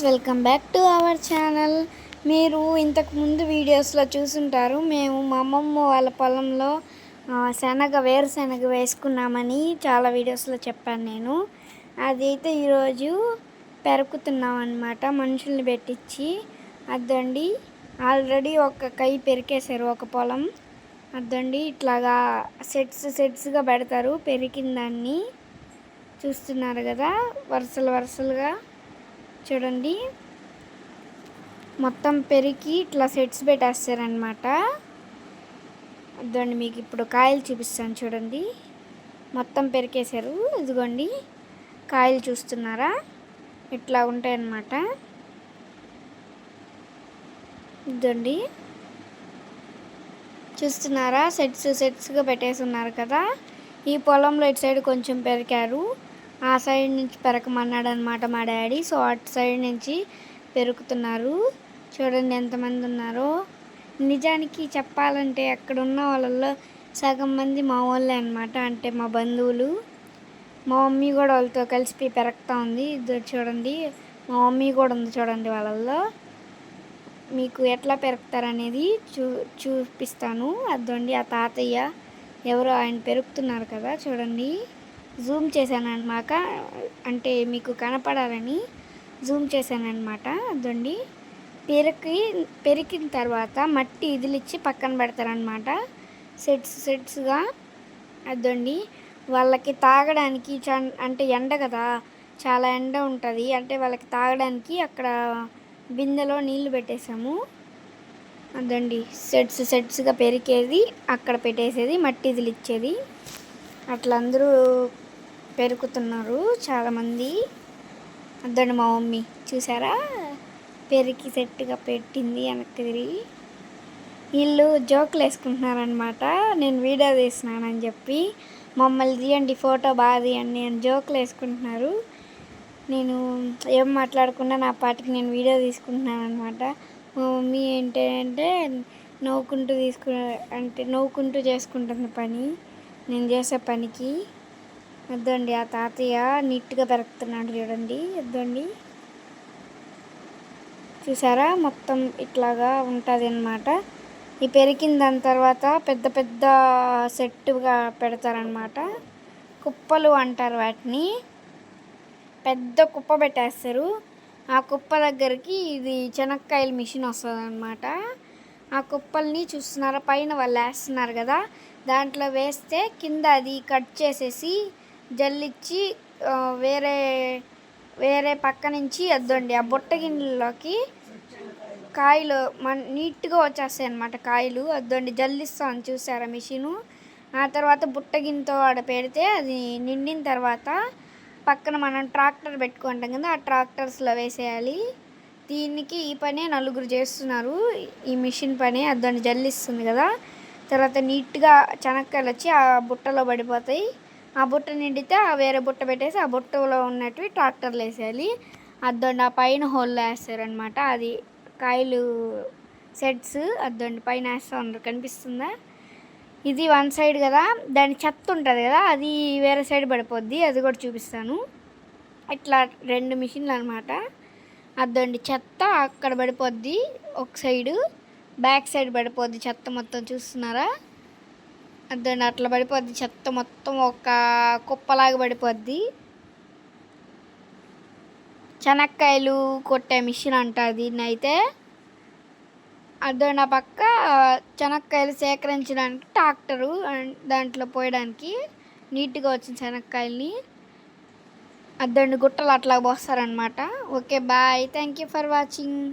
Friends welcome back to our channel. మీరు ఇంతకు ముందు వీడియోస్లో చూసుంటారు మేము మా అమ్మమ్మ వాళ్ళ పొలంలో శనగ వేరుశనగ వేసుకున్నామని చాలా వీడియోస్లో చెప్పాను నేను. అదైతే ఈరోజు పెరుకుతున్నాం అనమాట మనుషుల్ని పెట్టించి అద్దండి ఆల్రెడీ ఒక కై పెరికేశారు ఒక పొలం. అద్దండి ఇట్లాగా సెట్స్ సెట్స్గా పెడతారు పెరికిన దాన్ని. చూస్తున్నారు కదా వరుసలు వరుసలుగా. చూడండి. మొత్తం పెరిగి ఇట్లా సెట్స్ పెట్టేస్తారనమాట అదండి మీకు ఇప్పుడు కాయలు చూపిస్తాను చూడండి. మొత్తం పెరికేశారు. ఇదిగోండి. కాయలు చూస్తున్నారా? ఇట్లా ఉంటాయన్నమాట. ఇదండి చూస్తున్నారా? సెట్స్ సెట్స్గా పెట్టేసి ఉన్నారు కదా. ఈ పొలంలో ఇటు సైడ్ కొంచెం పెరికారు ఆ సైడ్ నుంచి పెరకమన్నాడు అనమాట మా డాడీ. సో అటు సైడ్ నుంచి పెరుకుతున్నారు చూడండి ఎంతమంది ఉన్నారో. నిజానికి చెప్పాలంటే అక్కడ ఉన్న వాళ్ళల్లో సగం మంది మా వాళ్ళే అనమాట అంటే మా బంధువులు. మా మమ్మీ కూడా వాళ్ళతో కలిసి పెరగతా ఉంది. ఇద్దరు చూడండి. మా మమ్మీ కూడా ఉంది చూడండి వాళ్ళల్లో. మీకు ఎట్లా పెరుగుతారనేది చూ చూపిస్తాను. అదండి ఆ తాతయ్య ఎవరో ఆయన పెరుగుతున్నారు కదా చూడండి. జూమ్ చేశాను అనమాట అంటే మీకు కనపడాలని జూమ్ చేశాను అనమాట అదండి. పెరికి పెరికిన తర్వాత మట్టి ఇదిలిచ్చి పక్కన పెడతారనమాట సెట్స్ సెట్స్గా అదండి. వాళ్ళకి తాగడానికి చ- అంటే ఎండ కదా చాలా ఎండ ఉంటుంది. అంటే వాళ్ళకి తాగడానికి అక్కడ బిందెలో నీళ్ళు పెట్టేసాము అదండి. సెట్స్ సెట్స్గా పెరికేది అక్కడ పెట్టేసేది మట్టి ఇదిలు ఇచ్చేది అట్లా అందరూ పెరుకుతున్నారు చాలామంది. అద్దండి మా మమ్మీ చూసారా? పెరికి సెట్గా పెట్టింది వెనక్కి తిరిగి. వీళ్ళు జోకులు వేసుకుంటున్నారనమాట నేను వీడియో తీసినానని చెప్పి మమ్మల్ని తీయండి ఫోటో బాగా తీయండి అని జోకులు వేసుకుంటున్నారు. నేను ఏం మాట్లాడకుండా నా పాటికి నేను వీడియో తీసుకుంటున్నాను అనమాట మా మమ్మీ ఏంటంటే నవ్వుకుంటూ తీసుకు అంటే నవ్వుకుంటూ చేసుకుంటుంది పని. నేను చేసే పనికి వద్దండి. ఆ తాతయ్య నీట్గా పెరుగుతున్నాడు చూడండి. వద్దండి. చూసారా? మొత్తం ఇట్లాగా ఉంటుంది అనమాట ఈ పెరిగిన దాని తర్వాత పెద్ద పెద్ద సెట్టుగా పెడతారనమాట కుప్పలు అంటారు వాటిని. పెద్ద కుప్ప పెట్టేస్తారు. ఆ కుప్ప దగ్గరికి ఇది చెనక్కాయల మిషన్ వస్తుంది అనమాట ఆ కుప్పల్ని చూస్తున్నారా పైన వాళ్ళు వేస్తున్నారు కదా. దాంట్లో వేస్తే కింద అది కట్ చేసేసి జల్లిచ్చి వేరే వేరే పక్క నుంచి వద్దండి ఆ బుట్ట గిన్నెలోకి కాయలు మన నీట్గా వచ్చేస్తాయి అన్నమాట కాయలు. వద్దండి జల్లిస్తాను చూసారా మిషను. ఆ తర్వాత బుట్ట గిన్నెతో ఆడ పెడితే అది నిండిన తర్వాత పక్కన మనం ట్రాక్టర్ పెట్టుకుంటాం కదా ఆ ట్రాక్టర్స్లో వేసేయాలి. దీనికి ఈ పనే నలుగురు చేస్తున్నారు. ఈ మిషన్ పని అదని జల్లిస్తుంది కదా. తర్వాత నీట్గా చెనక్కాయలు వచ్చి ఆ బుట్టలో పడిపోతాయి. ఆ బుట్ట నిండితే ఆ వేరే బుట్ట పెట్టేసి ఆ బుట్టలో ఉన్నటివి ట్రాక్టర్లు వేసేయాలి. అద్దండి ఆ పైన హోల్లో వేస్తారనమాట అది కాయలు సెట్స్ అద్దండి పైన వేస్తూ ఉన్నారు. కనిపిస్తుందా? ఇది వన్ సైడ్ కదా. దాని చెత్త ఉంటుంది కదా. అది వేరే సైడ్ పడిపోద్ది. అది కూడా చూపిస్తాను. ఇట్లా రెండు మిషన్లు అనమాట అదండి చెత్త అక్కడ పడిపోద్ది ఒక సైడు. బ్యాక్ సైడ్ పడిపోద్ది చెత్త మొత్తం చూస్తున్నారా? అదండి అట్లా పడిపోద్ది చెత్త మొత్తం ఒక కుప్పలాగా పడిపోద్ది. చెనక్కాయలు కొట్టే మిషన్ అంట దీన్ని అయితే అదో నా పక్క చెనక్కాయలు సేకరించడానికి ట్రాక్టరు అండ్ దాంట్లో పోయడానికి నీట్గా వచ్చిన శనక్కాయల్ని అద్దండి గుట్టలు అట్లా పోస్తారనమాట okay bye. Thank you for watching.